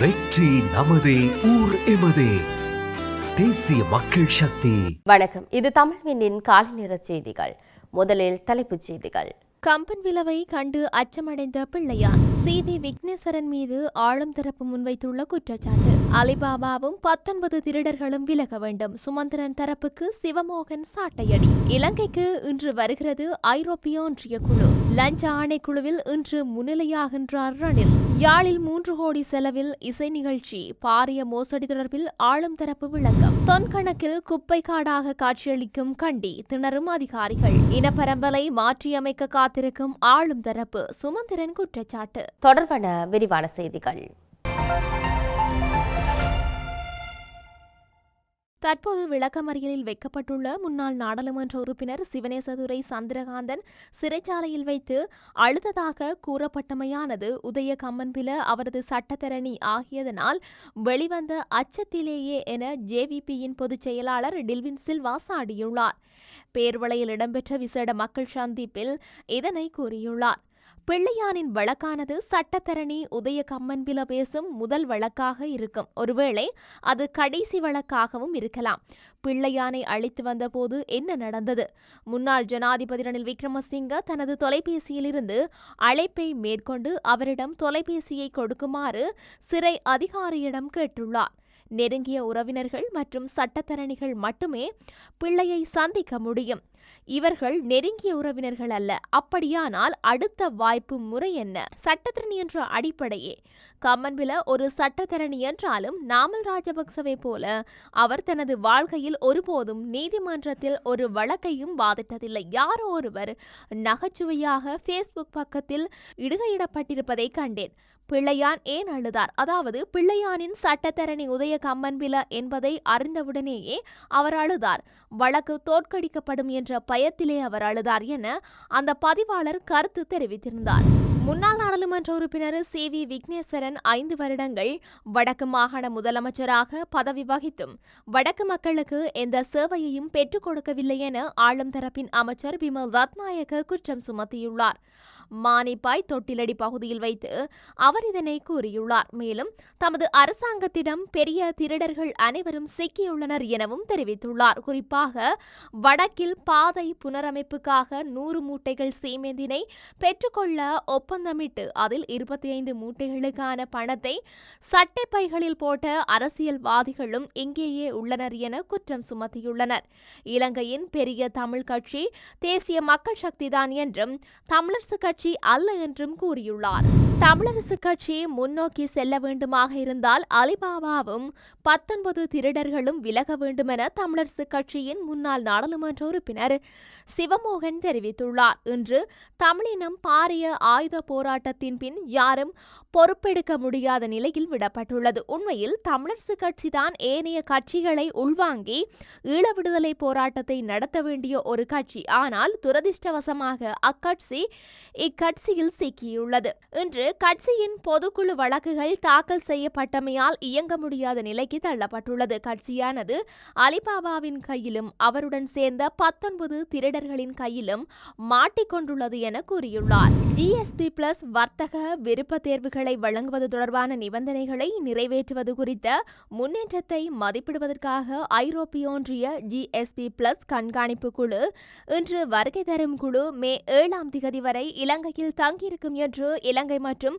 வெற்றி நமதே ஊர் எமதே. தேசிய மக்கள் சக்தி. வணக்கம். இது தமிழ்வினின் காலை நேர செய்திகள். முதலில் தலைப்புச் செய்திகள். கம்பன் விலவை கண்டு அச்சமடைந்த பிள்ளையார் சி. வி. விக்னேஸ்வரன் மீது ஆளும் தரப்பு முன்வைத்துள்ள குற்றச்சாட்டு. அலிபாபாவும் பத்தொன்பது திருடர்களும் விலக வேண்டும். சுமந்திரன் தரப்புக்கு சிவமோகன் சாட்டையடி. இலங்கைக்கு இன்று வருகிறது ஐரோப்பிய ஒன்றிய குழு. லஞ்ச ஆணைக்குழுவில் இன்று முன்னிலையாகின்றார் ரணில். யாழில் மூன்று கோடி செலவில் இசை நிகழ்ச்சி பாரிய மோசடி தொடர்பில் ஆளும் தரப்பு விளக்கம். தொன்கணக்கில் குப்பை காடாக காட்சியளிக்கும் கண்டி திணறும் அதிகாரிகள். இனப்பரம்பலை மாற்றியமைக்க காத்திருக்கும் ஆளும் தரப்பு சுமந்திரன் குற்றச்சாட்டு. தொடர்பான விரிவான செய்திகள். தற்போது விளக்கமறியலில் வைக்கப்பட்டுள்ள முன்னாள் நாடாளுமன்ற உறுப்பினர் சிவனேசதுரை சந்திரகாந்தன் சிறைச்சாலையில் வைத்து அழுததாக கூறப்பட்டமையானது உதய கம்மன்பில அவரது சட்டத்தரணி ஆகியதனால் வெளிவந்த அச்சத்திலேயே என ஜேவிபியின் பொதுச் செயலாளர் டில்வின் சில்வா சாடியுள்ளார். பேர்வளையில் இடம்பெற்ற விசேட மக்கள் சந்திப்பில் இதனை கூறியுள்ளார். பிள்ளையானின் வழக்கானது சட்டத்தரணி உதய கம்மன்பில பேசும் முதல் வழக்காக இருக்கும். ஒருவேளை அது கடைசி வழக்காகவும் இருக்கலாம். பிள்ளையானை அழைத்து வந்தபோது என்ன நடந்தது? முன்னாள் ஜனாதிபதி ரணில் விக்ரமசிங்க தனது தொலைபேசியிலிருந்து அழைப்பை மேற்கொண்டு அவரிடம் தொலைபேசியை கொடுக்குமாறு சிறை அதிகாரியிடம் கேட்டுள்ளார். நெருங்கிய உறவினர்கள் மற்றும் சட்டத்தரணிகள் மட்டுமே பிள்ளையை சந்திக்க முடியும். இவர்கள் நெருங்கிய உறவினர்கள் அல்ல. அப்படியானால் அடுத்த வாய்ப்பு முறை என்ன? சட்டத்தரணி என்ற அடிப்படையே. கம்மன்வில ஒரு சட்டத்தரணி என்றாலும் நாமல் ராஜபக்சவை போல அவர் தனது வாழ்க்கையில் ஒருபோதும் நீதிமன்றத்தில் ஒரு வழக்கையும் வாதிட்டதில்லை. யாரோ ஒருவர் நகைச்சுவையாக ஃபேஸ்புக் பக்கத்தில் இடுகையிடப்பட்டிருப்பதை கண்டேன். பிள்ளையான் ஏன் அழுதார்? அதாவது பிள்ளையானின் சட்டத்தரணி உதய கம்மன்பில என்பதை அறிந்தவுடனேயே அவர் அழுதார். வழக்கு தோற்கடிக்கப்படும் என்ற பயத்திலே அவர் அழுதார் என அந்த பதிவாளர் கருத்து தெரிவித்திருந்தார். முன்னாள் நாடாளுமன்ற உறுப்பினர் சி. வி. விக்னேஸ்வரன் ஐந்து வருடங்கள் வடக்கு மாகாண முதலமைச்சராக பதவி வகித்தும் வடக்கு மக்களுக்கு எந்த சேவையையும் பெற்றுக் கொடுக்கவில்லை என ஆளும் தரப்பின் அமைச்சர் பிமல் ரத்நாயக்க குற்றம் சுமத்தியுள்ளார். மானிப்பாய் தொட்டிலடி பகுதியில் வைத்து அவர் இதனை கூறியுள்ளார். மேலும் தமது அரசாங்கத்திடம் பெரிய திருடர்கள் அனைவரும் சிக்கியுள்ளனர் எனவும் தெரிவித்துள்ளார். குறிப்பாக வடக்கில் பாதை புனரமைப்புக்காக நூறு மூட்டைகள் சீமெந்தினை பெற்றுக்கொள்ள ஒப்பந்தமிட்டு அதில் இருபத்தி ஐந்து மூட்டைகளுக்கான பணத்தை சட்டைப்பைகளில் போட்ட அரசியல்வாதிகளும் இங்கேயே உள்ளனர் என குற்றம் சுமத்தியுள்ளனர். இலங்கையின் பெரிய தமிழ் கட்சி தேசிய மக்கள் சக்திதான் என்றும் தமிழரசு கட்சி கட்சி அல்ல என்றும் கூறியுள்ளார். தமிழரசு கட்சி முன்னோக்கி செல்ல வேண்டுமாக இருந்தால் அலிபாபாவும் பத்தொன்பது திருடர்களும் விலக வேண்டுமென தமிழரசு கட்சியின் முன்னாள் நாடாளுமன்ற உறுப்பினர் சிவமோகன் தெரிவித்துள்ளார். இன்று தமிழினம் பாரிய ஆயுத போராட்டத்தின் பின் யாரும் பொறுப்பெடுக்க முடியாத நிலையில் விடப்பட்டுள்ளது. உண்மையில் தமிழரசு கட்சிதான் ஏனைய கட்சிகளை உள்வாங்கி ஈழ விடுதலை போராட்டத்தை நடத்த வேண்டிய ஒரு கட்சி. ஆனால் துரதிருஷ்டவசமாக அக்கட்சி இக்கட்சியில் சிக்கியுள்ளது. இன்று கட்சியின் பொதுக்குழு வழக்குகள் தாக்கல் செய்யப்பட்டமையால் இயங்க முடியாத நிலைக்கு தள்ளப்பட்டுள்ளது. கட்சியானது அலிபாபாவின் கையிலும் அவருடன் சேர்ந்த பத்தொன்பது திருடர்களின் கையிலும் மாட்டிக்கொண்டுள்ளது என கூறியுள்ளார். ஜிஎஸ்பி பிளஸ் வர்த்தக விருப்ப தேர்வுகளை வழங்குவது தொடர்பான நிபந்தனைகளை நிறைவேற்றுவது குறித்த முன்னேற்றத்தை மதிப்பிடுவதற்காக ஐரோப்பிய ஒன்றிய ஜிஎஸ்பி பிளஸ் கண்காணிப்பு குழு இன்று வருகை தரும் குழு மே ஏழாம் திகதி வரை இலங்கையில் தங்கியிருக்கும் என்று இலங்கை மற்றும்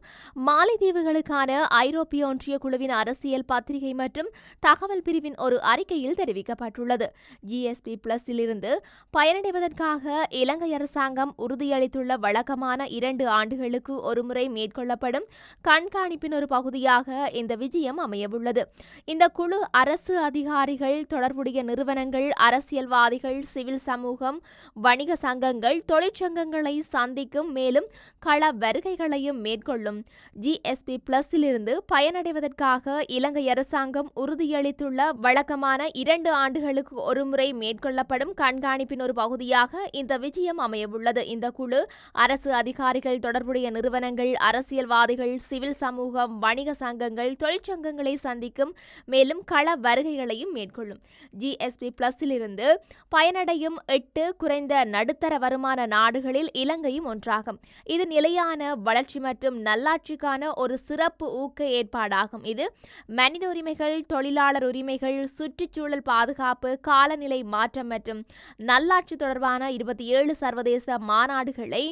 மாலைதீவுகளுக்கான ஐரோப்பிய ஒன்றிய குழுவின் அரசியல் பத்திரிகை மற்றும் தகவல் பிரிவின் ஒரு அறிக்கையில் தெரிவிக்கப்பட்டுள்ளது. ஜிஎஸ்பி பிளஸில் இருந்து பயனடைவதற்காக இலங்கை அரசாங்கம் உறுதியளித்துள்ள வழக்கமான இரண்டு ஆண்டுகளுக்கு ஒருமுறை மேற்கொள்ளப்படும் கண்காணிப்பின் ஒரு பகுதியாக இந்த விஜயம் அமையவுள்ளது. இந்த குழு அரசு அதிகாரிகள் தொடர்புடைய நிறுவனங்கள் அரசியல்வாதிகள் சிவில் சமூகம் வணிக சங்கங்கள் தொழிற்சங்கங்களை சந்திக்கும் மேலும் கள வருகைகளையும் மேற்கொள்ளும் ஜிஎஸ்பி பிளஸிலிருந்து பயனடைவதற்காக இலங்கை அரசாங்கம் உறுதியளித்துள்ள வழக்கமான இரண்டு ஆண்டுகளுக்கு ஒருமுறை மேற்கொள்ளப்படும் கண்காணிப்பின் ஒரு பகுதியாக இந்த விஜயம் அமையவுள்ளது. இந்த குழு அரசு அதிகாரிகள் தொடர்புடைய நிறுவனங்கள் அரசியல்வாதிகள் சிவில் சமூகம் வணிக சங்கங்கள் தொழிற்சங்கங்களை சந்திக்கும் மேலும் கள வருகைகளையும் மேற்கொள்ளும் ஜிஎஸ்பி பிளஸிலிருந்து பயனடையும் எட்டு குறைந்த நடுத்தர வருமான நாடுகளில் இலங்கையும் ஒன்றாகும். இது நிலையான வளர்ச்சி மற்றும் நல்லாட்சிக்கான ஒரு சிறப்பு ஊக்க ஏற்பாடாகும். இது மனித உரிமைகள் தொழிலாளர் உரிமைகள் சுற்றுச்சூழல் பாதுகாப்பு காலநிலை மாற்றம் மற்றும் நல்லாட்சி தொடர்பான இருபத்தி ஏழு சர்வதேச மாநாடுகளை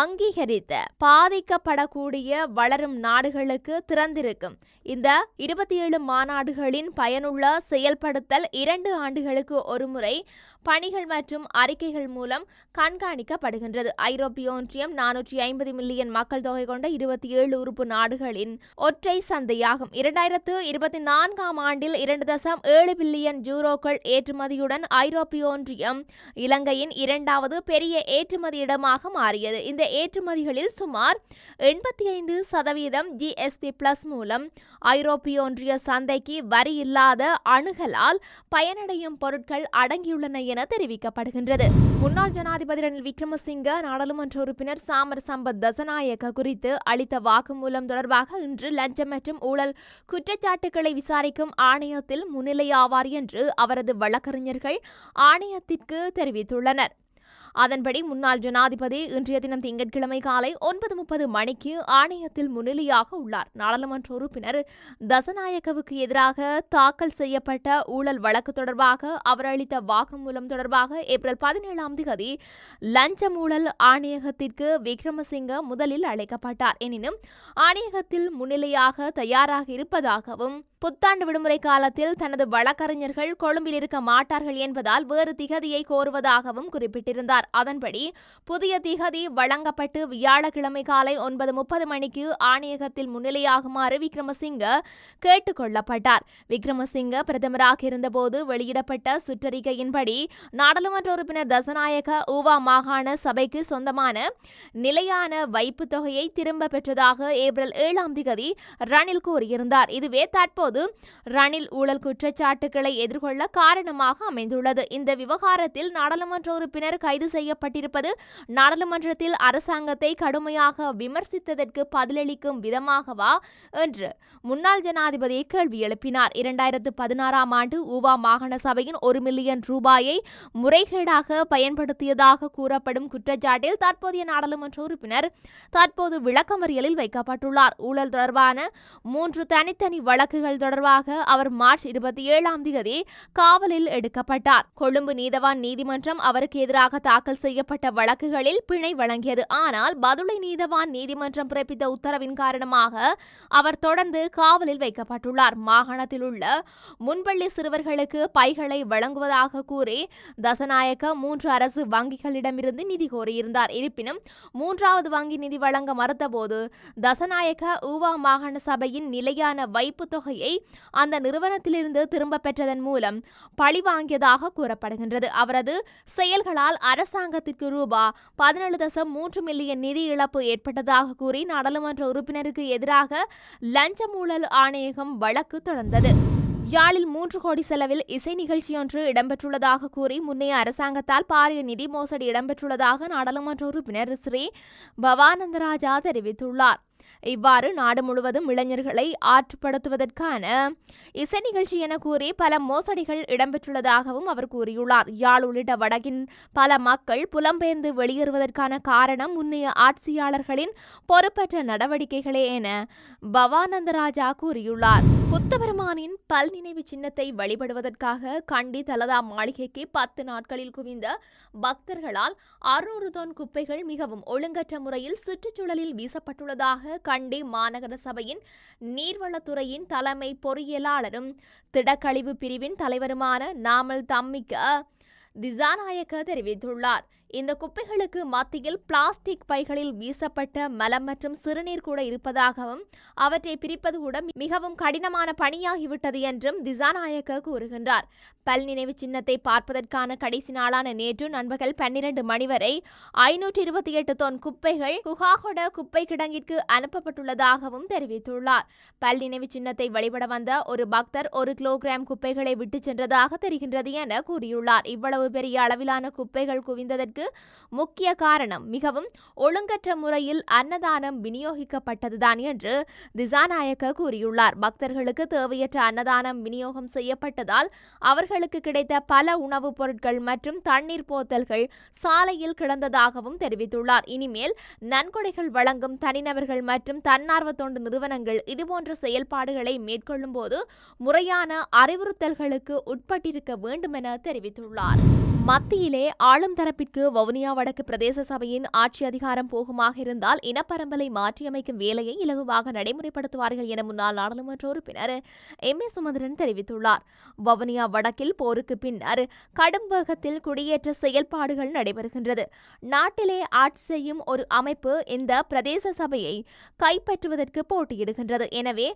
அங்கீகரித்த பாதிக்கப்படக்கூடிய வளரும் நாடுகளுக்கு திறந்திருக்கும். இந்த இருபத்தி ஏழு மாநாடுகளின் பயனுள்ள செயல்படுத்தல் இரண்டு ஆண்டுகளுக்கு ஒருமுறை பணிகள் மற்றும் அறிக்கைகள் மூலம் கண்காணிக்கப்படுகின்றது. ஐரோப்பிய ஒன்றியம் நானூற்றி ஐம்பது மில்லியன் மக்கள் தொகை கொண்ட இருபத்தி ஏழு உறுப்பு நாடுகளின் ஒற்றை சந்தையாகும். இரண்டாயிரத்து இருபத்தி நான்காம் ஆண்டில் இரண்டு தசம் ஏழு பில்லியன் யூரோக்கள் ஏற்றுமதியுடன் ஐரோப்பிய ஒன்றியம் இலங்கையின் இரண்டாவது பெரிய ஏற்றுமதி இடமாக மாறியது. இந்த ஏற்றுமதிகளில் சுமார் எண்பத்தி ஐந்து சதவீதம் ஜிஎஸ்பி பிளஸ் மூலம் ஐரோப்பிய ஒன்றிய சந்தைக்கு வரி இல்லாத அணுகலால் பயனடையும் பொருட்கள் அடங்கியுள்ளன என தெரிவிக்கப்படுகின்றது. முன்னாள் ஜனாதிபதி ரணில் விக்ரமசிங்க நாடாளுமன்ற உறுப்பினர் சாமர் சம்பத் தசநாயக்க குறித்து அளித்த வாக்குமூலம் தொடர்பாக இன்று லஞ்சம் மற்றும் ஊழல் குற்றச்சாட்டுகளை விசாரிக்கும் ஆணையத்தில் முன்னிலையாவார் என்று அவரது வழக்கறிஞர்கள் ஆணையத்திற்கு தெரிவித்துள்ளனர். அதன்படி முன்னாள் ஜனாதிபதி இன்றைய தினம் திங்கட்கிழமை காலை ஒன்பது முப்பது மணிக்கு ஆணையத்தில் முன்னிலையாக உள்ளார். நாடாளுமன்ற உறுப்பினர் தசநாயக்கவுக்கு எதிராக தாக்கல் செய்யப்பட்ட ஊழல் வழக்கு தொடர்பாக அவர் அளித்த வாக்குமூலம் தொடர்பாக ஏப்ரல் பதினேழாம் தேதி லஞ்ச ஊழல் ஆணையகத்திற்கு விக்ரமசிங்க முதலில் அழைக்கப்பட்டார். எனினும் ஆணையகத்தில் முன்னிலையாக தயாராக இருப்பதாகவும் புத்தாண்டு விடுமுறை காலத்தில் தனது வழக்கறிஞர்கள் கொழும்பில் இருக்க மாட்டார்கள் என்பதால் வேறு திகதியை கோருவதாகவும் குறிப்பிட்டிருந்தார். அதன்படி புதிய திகதி வழங்கப்பட்டு வியாழக்கிழமை காலை ஒன்பது முப்பது மணிக்கு ஆணையகத்தில் முன்னிலையாகுமாறு விக்ரமசிங்க கேட்டுக் கொள்ளப்பட்டார். விக்ரமசிங்க பிரதமராக இருந்தபோது வெளியிடப்பட்ட சுற்றறிக்கையின்படி நாடாளுமன்ற உறுப்பினர் தசநாயக ஊவா மாகாண சபைக்கு சொந்தமான நிலையான வைப்பு தொகையை திரும்ப பெற்றதாக ஏப்ரல் ஏழாம் திகதி ரணில் கூறியிருந்தார். இதுவே தற்போது ரணில் ஊழல் குற்றச்சாட்டுகளை எதிர்கொள்ள காரணமாக அமைந்துள்ளது. இந்த விவகாரத்தில் நாடாளுமன்ற உறுப்பினர் கைது செய்யப்பட்டிருப்பது நாடாளுமன்றத்தில் அரசாங்கத்தை கடுமையாக விமர்சித்ததற்கு பதிலளிக்கும் விதமாகவா என்று முன்னாள் ஜனாதிபதி கேள்வி எழுப்பினார். இரண்டாயிரத்து பதினாறாம் ஆண்டு ஊவா மாகாண சபையின் ஒரு மில்லியன் ரூபாயை முறைகேடாக பயன்படுத்தியதாக கூறப்படும் குற்றச்சாட்டில் தற்போதைய நாடாளுமன்ற உறுப்பினர் தற்போது விளக்கமறியலில் வைக்கப்பட்டுள்ளார். ஊழல் தொடர்பான மூன்று தனித்தனி வழக்குகள் தொடர்பாக அவர் மார்ச் இருபத்தி ஏழாம் தேதி காவலில் எடுக்கப்பட்டார். கொழும்பு நீதவான் நீதிமன்றம் அவருக்கு எதிராக தாக்கல் செய்யப்பட்ட வழக்குகளில் பிணை வழங்கியது. ஆனால் பதுளை நீதவான் நீதிமன்றம் பிறப்பித்த உத்தரவின் காரணமாக அவர் தொடர்ந்து காவலில் வைக்கப்பட்டுள்ளார். மாகாணத்தில் உள்ள முன்பள்ளி சிறுவர்களுக்கு பைகளை வழங்குவதாக கூறி தசநாயக்க மூன்று அரசு வங்கிகளிடமிருந்து நிதி கோரியிருந்தார். இருப்பினும் மூன்றாவது வங்கி நிதி வழங்க மறுத்தபோது தசநாயக்க ஊவா மாகாண சபையின் நிலையான வைப்பு தொகையை அந்த நிறுவனத்திலிருந்து திரும்ப பெற்றதன் மூலம் பழிவாங்கியதாக கூறப்படுகின்றது. அவரது செயல்களால் அரசாங்கத்திற்கு ரூபா பதினேழு தசம் மூன்று மில்லியன் நிதி இழப்பு ஏற்பட்டதாக கூறி நாடாளுமன்ற உறுப்பினருக்கு எதிராக லஞ்ச ஊழல் ஆணையகம் வழக்கு தொடர்ந்தது. யாழில் மூன்று கோடி செலவில் இசை நிகழ்ச்சியொன்று இடம்பெற்றுள்ளதாக கூறி முன்னைய அரசாங்கத்தால் பாரிய நிதி மோசடி இடம்பெற்றுள்ளதாக நாடாளுமன்ற உறுப்பினர் ஸ்ரீ பவானந்தராஜா தெரிவித்துள்ளார். இவ்வாறு நாடு முழுவதும் இளைஞர்களை ஆற்றுப்படுத்துவதற்கான இசை நிகழ்ச்சி என கூறி பல மோசடிகள் இடம்பெற்றுள்ளதாகவும் அவர் கூறியுள்ளார். யாழ் உள்ளிட்ட வடக்கின் பல மக்கள் புலம்பெயர்ந்து வெளியேறுவதற்கான காரணம் முன்னைய ஆட்சியாளர்களின் பொறுப்பற்ற நடவடிக்கைகளே என பவானந்தராஜா கூறியுள்ளார். புத்தபெருமானின் பல் நினைவு சின்னத்தை வழிபடுவதற்காக கண்டி தலதா மாளிகைக்கு பத்து நாட்களில் குவிந்த பக்தர்களால் அறுநூறு தொன் குப்பைகள் மிகவும் ஒழுங்கற்ற முறையில் சுற்றுச்சூழலில் வீசப்பட்டுள்ளதாக கண்டி மாநகர சபையின் நீர்வளத்துறையின் தலைமை பொறியியலாளரும் திடக்கழிவு பிரிவின் தலைவருமான நாமல் தம்மிக்க திசாநாயக்க தெரிவித்துள்ளார். இந்த குப்பைகளுக்கு மத்தியில் பிளாஸ்டிக் பைகளில் வீசப்பட்ட மலம் மற்றும் சிறுநீர் கூட இருப்பதாகவும் அவற்றை பிரிப்பது கூட மிகவும் கடினமான பணியாகிவிட்டது என்றும் திசாநாயக்க கூறுகின்றார். பல் நினைவு சின்னத்தை பார்ப்பதற்கான கடைசி நாளான நேற்று நண்பகல் பன்னிரண்டு மணி வரை ஐநூற்றி இருபத்தி எட்டு தொன் குப்பைகள் குஹாகொட குப்பை கிடங்கிற்கு அனுப்பப்பட்டுள்ளதாகவும் தெரிவித்துள்ளார். பல் நினைவு சின்னத்தை வழிபட வந்த ஒரு பக்தர் ஒரு கிலோகிராம் குப்பைகளை விட்டு சென்றதாக தெரிகின்றது என கூறியுள்ளார். இவ்வளவு பெரிய அளவிலான குப்பைகள் குவிந்ததற்கு முக்கிய காரணம். மிகவும் ஒழுங்கற்ற முறையில் அன்னதானம் விநியோகிக்கப்பட்டதுதான் என்று திசாநாயக்க கூறியுள்ளார். பக்தர்களுக்கு தேவையற்ற அன்னதானம் விநியோகம் செய்யப்பட்டதால் அவர்களுக்கு கிடைத்த பல உணவுப் பொருட்கள் மற்றும் தண்ணீர் போத்தல்கள் சாலையில் கிடந்ததாகவும் தெரிவித்துள்ளார். இனிமேல் நன்கொடைகள் வழங்கும் தனிநபர்கள் மற்றும் தன்னார்வ தொண்டு நிறுவனங்கள் இதுபோன்ற செயல்பாடுகளை மேற்கொள்ளும் போது முறையான அறிவுறுத்தல்களுக்கு உட்பட்டிருக்க வேண்டும் என தெரிவித்துள்ளார். மத்தியிலே ஆளும் தரப்பிற்கு வவுனியா வடக்கு பிரதேச சபையின் ஆட்சி அதிகாரம் போகுமாக இருந்தால் இனப்பரம்பலை மாற்றியமைக்கும் வேலையை இலகுவாக நடைமுறைப்படுத்துவார்கள் என முன்னாள் நாடாளுமன்ற உறுப்பினர் எம். ஏ. சுமந்திரன் தெரிவித்துள்ளார். வவுனியா வடக்கில் போருக்கு பின்னர் கடும் வேகத்தில் குடியேற்ற செயல்பாடுகள் நடைபெறுகின்றது. நாட்டிலே ஆட்சி செய்யும் ஒரு அமைப்பு இந்த பிரதேச சபையை கைப்பற்றுவதற்கு போட்டியிடுகின்றது. எனவே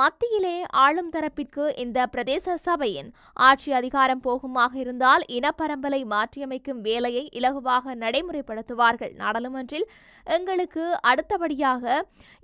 மத்தியிலே ஆளும் தரப்பிற்கு இந்த பிரதேச சபையின் ஆட்சி அதிகாரம் போகுமாக இருந்தால் இனப்பரம்பலை மாற்றியமைக்கும் வேலையை இலகுவாக நடைமுறைப்படுத்துவார்கள். நாடாளுமன்றில் எங்களுக்கு அடுத்தபடியாக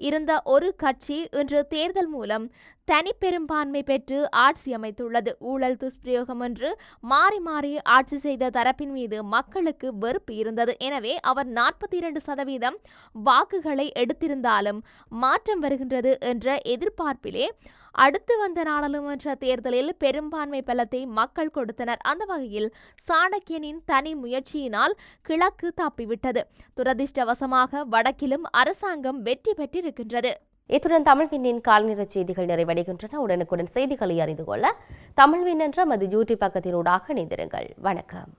இருந்த ஒரு கட்சி இன்று தேர்தல் மூலம் தனிப்பெரும்பான்மை பெற்று ஆட்சி அமைத்துள்ளது. ஊழல் துஷ்பிரயோகம் என்று மாறி மாறி ஆட்சி செய்த தரப்பின் மீது மக்களுக்கு வெறுப்பு இருந்தது. எனவே அவர் நாற்பத்தி இரண்டு சதவீதம் வாக்குகளை எடுத்திருந்தாலும் மாற்றம் வருகின்றது என்ற எதிர்பார்ப்பிலே அடுத்து வந்த நாடாளுமன்ற தேர்தலில் பெரும்பான்மை பலத்தை மக்கள் கொடுத்தனர். அந்த வகையில் சாணக்கியனின் தனி முயற்சியினால் கிழக்கு தப்பிவிட்டது. துரதிர்ஷ்டவசமாக வடக்கிலும் அரசாங்கம் வெற்றி பெற்றிருக்கின்றது. இத்துடன் தமிழ்வின்னின் கால்நிற செய்திகள் நிறைவடைகின்றன. உடனுக்குடன் செய்திகளை அறிந்து கொள்ள தமிழ்வின் என்ற மது யூடியூப் பக்கத்தினூடாக இணைந்திருங்கள். வணக்கம்.